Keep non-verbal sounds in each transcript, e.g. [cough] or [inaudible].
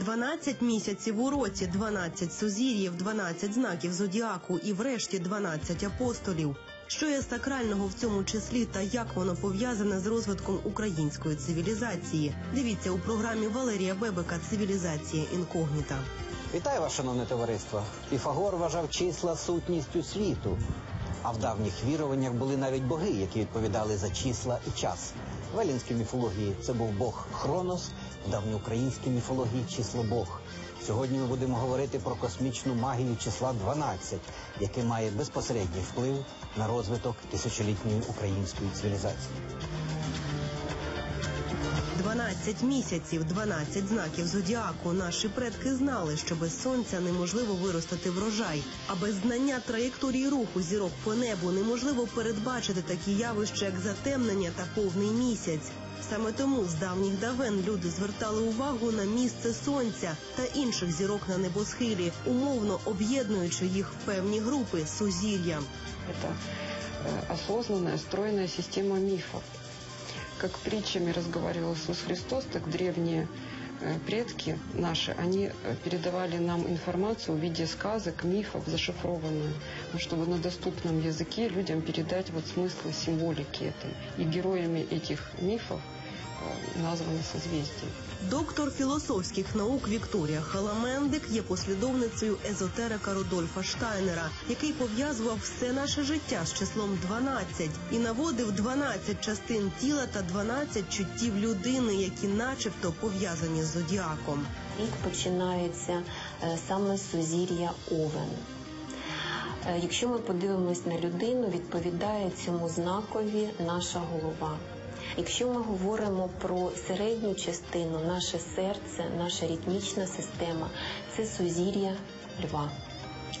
12 місяців у році, 12 сузір'їв, 12 знаків зодіаку і врешті 12 апостолів. Що є сакрального в цьому числі та як воно пов'язане з розвитком української цивілізації? Дивіться у програмі Валерія Бебека Цивілізація інкогніта. Вітаю вас, шановне товариство. Піфагор вважав числа сутністю світу. А в давніх віруваннях були навіть боги, які відповідали за числа і час. В елінській міфології це був бог Хронос, в давньоукраїнській міфології число Бог. Сьогодні ми будемо говорити про космічну магію числа 12, яке має безпосередній вплив на розвиток тисячолітньої української цивілізації. 12 місяців, 12 знаків зодіаку. Наші предки знали, що без сонця неможливо виростити врожай, а без знання траєкторії руху зірок по небу неможливо передбачити такі явища, як затемнення та повний місяць. Саме тому з давніх давен люди звертали увагу на місце сонця та інших зірок на небосхилі, умовно об'єднуючи їх в певні групи сузір'я. Это э, осознанная, стройная система мифов Как притчами разговаривал Иисус Христос, так древние э, предки наши, они э, передавали нам информацию в виде сказок, мифов, зашифрованную, ну, чтобы на доступном языке людям передать вот смысл символики этой. И героями этих мифов названы созвездия. Доктор філософських наук Вікторія Халамендик є послідовницею езотерика Рудольфа Штайнера, який пов'язував все наше життя з числом 12 і наводив 12 частин тіла та 12 чуттів людини, які, начебто, пов'язані з зодіаком. Рік починається е, саме з сузір'я Овен. Е, Якщо ми подивимось на людину, відповідає цьому знакові наша голова. Якщо ми говоримо про середню частину, наше серце, наша ритмічна система це сузір'я льва,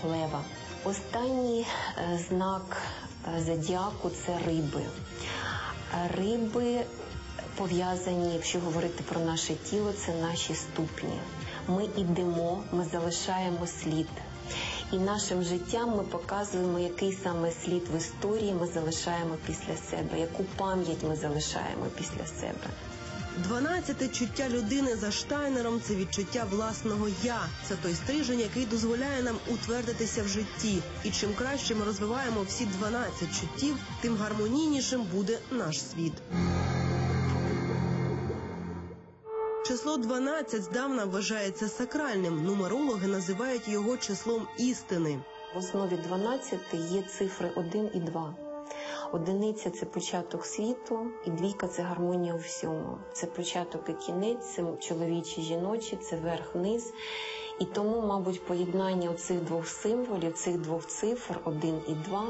лева. Останній е, знак е, зодіаку це риби. Риби пов'язані, якщо говорити про наше тіло, це наші ступні. Ми йдемо, ми залишаємо слід. І нашим життям ми показуємо, який саме слід в історії ми залишаємо після себе, яку пам'ять ми залишаємо після себе. Дванадцяте чуття людини за Штайнером це відчуття власного я. Це той стрижень, який дозволяє нам утвердитися в житті. І чим краще ми розвиваємо всі 12 чуттів, тим гармонійнішим буде наш світ. Число 12 здавна вважається сакральним. Нумерологи називають його числом істини. В основі 12 є цифри 1 і 2. Одиниця це початок світу, і двійка це гармонія у всьому. Це початок і кінець, це чоловічі, жіночі, це верх-низ. І тому, мабуть, поєднання цих двох символів, цих двох цифр 1 і 2,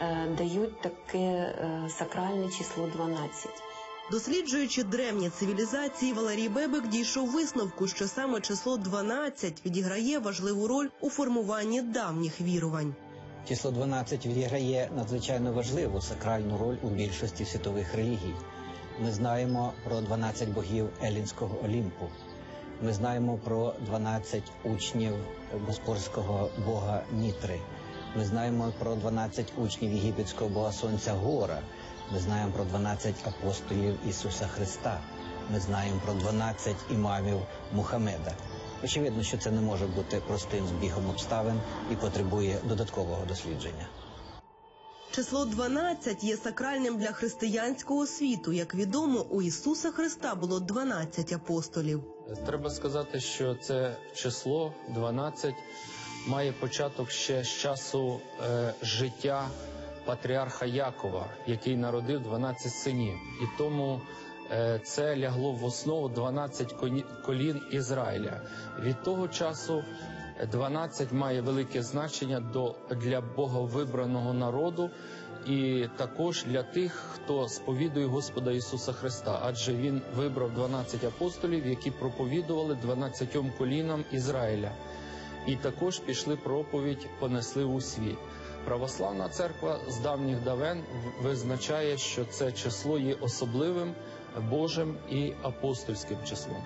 е, дають таке е, сакральне число 12. Досліджуючи древні цивілізації, Валерій Бебек дійшов висновку, що саме число 12 відіграє важливу роль у формуванні давніх вірувань. Число 12 відіграє надзвичайно важливу сакральну роль у більшості світових релігій. Ми знаємо про 12 богів Елінського Олімпу. Ми знаємо про 12 учнів боспорського бога Нітри. Ми знаємо про 12 учнів єгипетського бога Сонця Гора. Ми знаємо про 12 апостолів Ісуса Христа. Ми знаємо про 12 імамів Мухаммеда. Очевидно, що це не може бути простим збігом обставин і потребує додаткового дослідження. Число 12 є сакральним для християнського світу. Як відомо, у Ісуса Христа було 12 апостолів. Треба сказати, що це число 12 має початок ще з часу е, життя патріарха Якова, який народив 12 синів. І тому е, це лягло в основу 12 колін Ізраїля. Від того часу 12 має велике значення для боговибраного народу. І також для тих, хто сповідує Господа Ісуса Христа, адже Він вибрав 12 апостолів, які проповідували 12 колінам Ізраїля, і також пішли проповідь, понесли у світ. Православна церква з давніх давен визначає, що це число є особливим Божим і апостольським числом.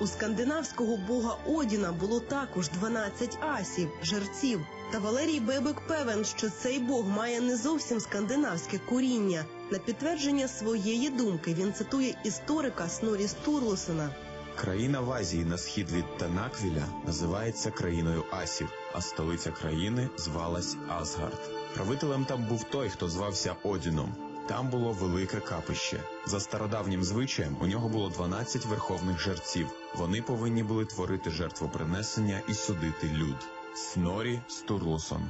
У скандинавського бога Одіна було також 12 асів, жерців. Та Валерій Бебек певен, що цей бог має не зовсім скандинавське коріння. На підтвердження своєї думки він цитує історика Снорі Стурлусена. Країна в Азії на схід від Танаквіля називається країною Асів, а столиця країни звалась Асгард. Правителем там був той, хто звався Одіном. Там було велике капище. За стародавнім звичаєм у нього було 12 верховних жерців. Вони повинні були творити жертвопринесення і судити люд. Снорі Стурлусон.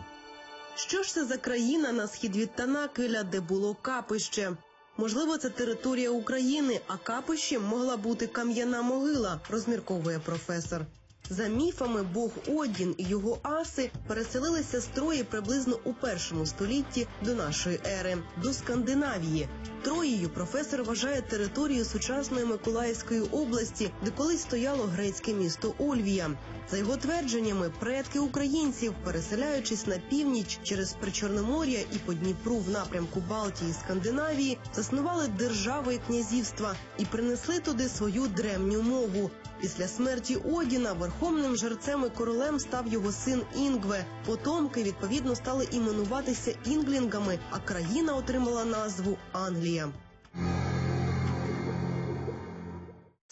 Що ж це за країна на схід від Танаквіля, де було капище? Можливо, це територія України, а капищем могла бути кам'яна могила, розмірковує професор. За міфами, Бог Одін і його аси переселилися з Трої приблизно у першому столітті до нашої ери, до Скандинавії. Троєю професор вважає територію сучасної Миколаївської області, де колись стояло грецьке місто Ольвія. За його твердженнями, предки українців, переселяючись на північ через Причорномор'я і по Дніпру в напрямку Балтії і Скандинавії, заснували держави і князівства і принесли туди свою древню мову. Після смерті Одіна верховним жерцем і королем став його син Інгве. Потомки відповідно стали іменуватися інглінгами, а країна отримала назву Англія. p.m.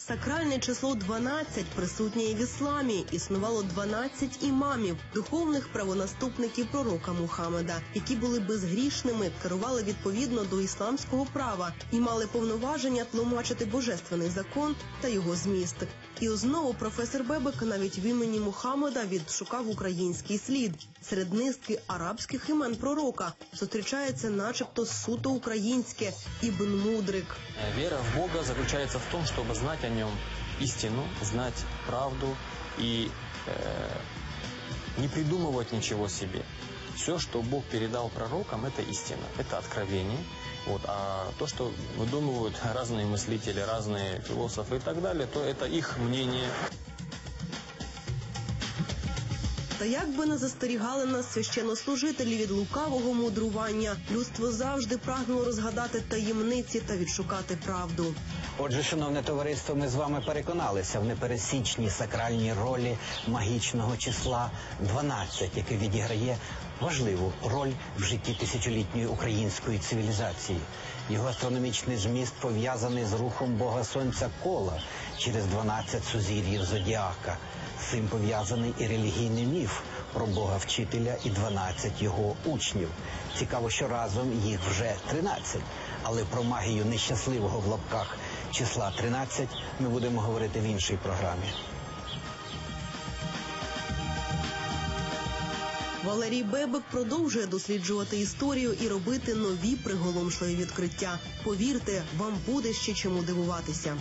Сакральне число 12 присутнє в ісламі. Існувало 12 імамів, духовних правонаступників пророка Мухаммеда, які були безгрішними, керували відповідно до ісламського права і мали повноваження тлумачити божественний закон та його зміст. І знову професор Бебек навіть в імені Мухаммеда відшукав український слід. Серед низки арабських імен пророка зустрічається, начебто, суто українське Ібн Мудрик. Вера в Бога заключается в том, чтобы знать о нем истину, знать правду и э, не придумывать ничего себе. Все, что Бог передал пророкам, это истина, это откровение. Вот. А то, что выдумывают [laughs] разные мыслители, разные философы и так далее, то это их мнение. Та як би не застерігали нас священнослужителі від лукавого мудрування, людство завжди прагнуло розгадати таємниці та відшукати правду. Отже, шановне товариство, ми з вами переконалися в непересічній сакральній ролі магічного числа 12, яке відіграє важливу роль в житті тисячолітньої української цивілізації. Його астрономічний зміст пов'язаний з рухом Бога Сонця кола через 12 сузір'їв зодіака. З цим пов'язаний і релігійний міф про Бога вчителя і 12 його учнів. Цікаво, що разом їх вже 13. Але про магію нещасливого в лапках числа 13 ми будемо говорити в іншій програмі. Валерій Бебек продовжує досліджувати історію і робити нові приголомшливі відкриття. Повірте, вам буде ще чому дивуватися.